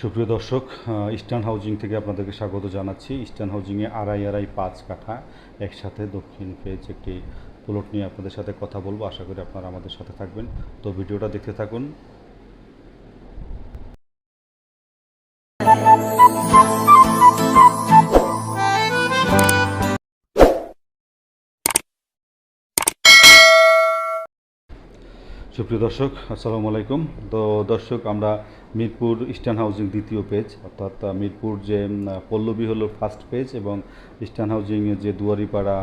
সুপ্রিয় দর্শক eastern housing থেকে আপনাদেরকে স্বাগত জানাচ্ছি। ইস্টার্ন হাউজিংয়ে আড়াই আড়াই পাঁচ কাঠা একসাথে দক্ষিণ ফেজ একটি প্লট নিয়ে আপনাদের সাথে কথা বলব। আশা করি আপনারা আমাদের সাথে থাকবেন। তো ভিডিওটা দেখতে থাকুন। সুপ্রিয় দর্শক, আসসালামু আলাইকুম। তো দর্শক, আমরা মিরপুর ইস্টার্ন হাউজিং দ্বিতীয় পেজ অর্থাৎ মিরপুর যে পল্লবী হলো ফার্স্ট পেজ এবং ইস্টার্ন হাউজিংয়ের যে দুয়ারিপাড়া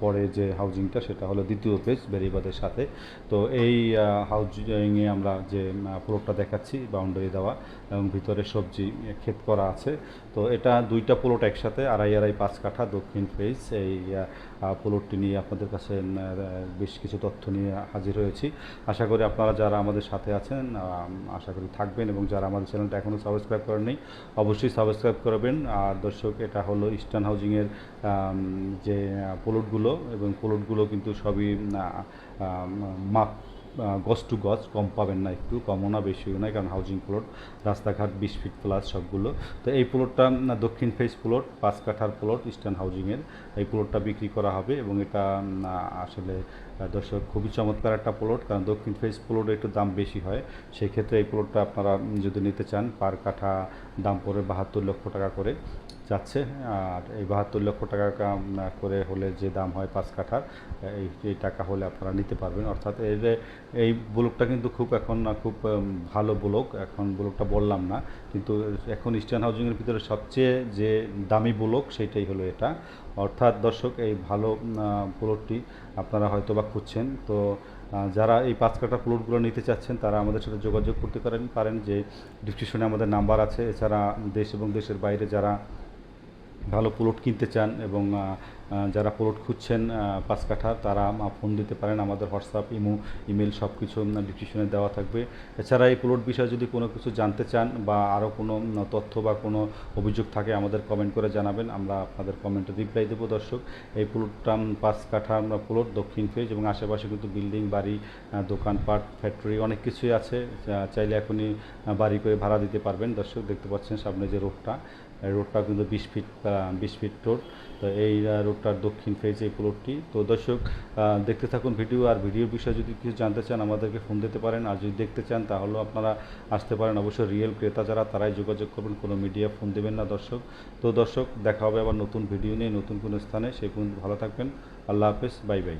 পরে যে হাউজিংটা সেটা হলো দ্বিতীয় পেজ বেরিবাদের সাথে। তো এই হাউজিংয়ে আমরা যে প্লটটা দেখাচ্ছি বাউন্ডারি দেওয়া এবং ভিতরে সবজি ক্ষেত করা আছে। তো এটা দুইটা প্লট একসাথে, আড়াই আড়াই পাঁচ কাঠা দক্ষিণ পেজ এই প্লটটি নিয়ে আপনাদের কাছে বেশ কিছু তথ্য নিয়ে হাজির হয়েছি। আশা করি আপনারা যারা আমাদের সাথে আছেন আশা করি থাকবেন। এবং যারা আমাদের চ্যানেলটা এখনও সাবস্ক্রাইব করেননি, অবশ্যই সাবস্ক্রাইব করবেন। আর দর্শক, এটা হলো ইস্টার্ন হাউজিংয়ের যে প্লটগুলো এবং প্লটগুলো কিন্তু সবই মাপ গজ টু গজ কম পাবেন না একটু, কমও না, বেশিও নয় কারণ হাউজিং প্লট রাস্তাঘাট, বিশ ফিট প্লাস সবগুলো। তো এই প্লটটা দক্ষিণ ফেস প্লট পাঁচ কাঠার প্লট ইস্টার্ন হাউজিংয়ের এই প্লটটা বিক্রি করা হবে এবং এটা আসলে দর্শক, খুবই চমৎকার একটা প্লট কারণ দক্ষিণ ফেজ প্লটে একটু দাম বেশি হয়। সেই ক্ষেত্রে এই প্লটটা আপনারা যদি নিতে চান, পার কাঠা দাম পড়ে বাহাত্তর লক্ষ টাকা করে। যাচ্ছে, আর এই বাহাত্তর লক্ষ টাকা করে হলে যে দাম হয় পাঁচ কাঠার, এই এই টাকা হলে আপনারা নিতে পারবেন। অর্থাৎ এর এই ব্লকটা কিন্তু খুব এখন খুব ভালো ব্লক। এখন ব্লকটা বললাম না, কিন্তু এখন ইস্টার্ন হাউজিংয়ের ভিতরে সবচেয়ে যে দামি ব্লক সেইটাই হলো এটা। অর্থাৎ দর্শক, এই ভালো প্লটটি আপনারা হয়তো বা খুঁজছেন। তো যারা এই পাঁচ কাটা প্লটগুলো নিতে চাচ্ছেন, তারা আমাদের সাথে যোগাযোগ করতে পারেন পারেন যে ডিসক্রিপশনে আমাদের নাম্বার আছে। এছাড়া দেশ এবং দেশের বাইরে যারা ভালো প্লট কিনতে চান এবং যারা প্লট খুঁজছেন পাঁচ কাঠা তারা ফোন দিতে পারেন। আমাদের হোয়াটসঅ্যাপ ইমো ইমেল সব কিছু ডিসক্রিপশনে দেওয়া থাকবে। এছাড়া এই প্লট বিষয়ে যদি কোনো কিছু জানতে চান বা আরও কোনো তথ্য বা কোনো অভিযোগ থাকে আমাদের কমেন্ট করে জানাবেন। আমরা আপনাদের কমেন্টে রিপ্লাই দেবো দর্শক। এই প্লটটা পাঁচ কাঠা আমরা প্লট দক্ষিণ ফেজ এবং আশেপাশে কিন্তু বিল্ডিং বাড়ি দোকানপাট ফ্যাক্টরি অনেক কিছুই আছে। চাইলে এখনই বাড়ি করে ভাড়া দিতে পারবেন। দর্শক দেখতে পাচ্ছেন সামনে যে রোডটা। রোডটা কিন্তু বিশ ফিট বিশ ফিট রোড। তো এই আহ, রোডটার দক্ষিণ ফেজ এই প্লটটি। তো দর্শক দেখতে থাকুন ভিডিও আর ভিডিওর বিষয়ে যদি কিছু জানতে চান, আমাদেরকে ফোন দিতে পারেন। আর যদি দেখতে চান, তাহলেও আপনারা আসতে পারেন। অবশ্যই রিয়েল ক্রেতা যারা, তারাই যোগাযোগ করবেন। কোনো মিডিয়া ফোন দেবেন না দর্শক। তো দর্শক, দেখা হবে আবার নতুন ভিডিও নিয়ে, নতুন কোনো স্থানে। সেই পর্যন্ত ভালো থাকবেন। আল্লাহ হাফেজ। Bye bye.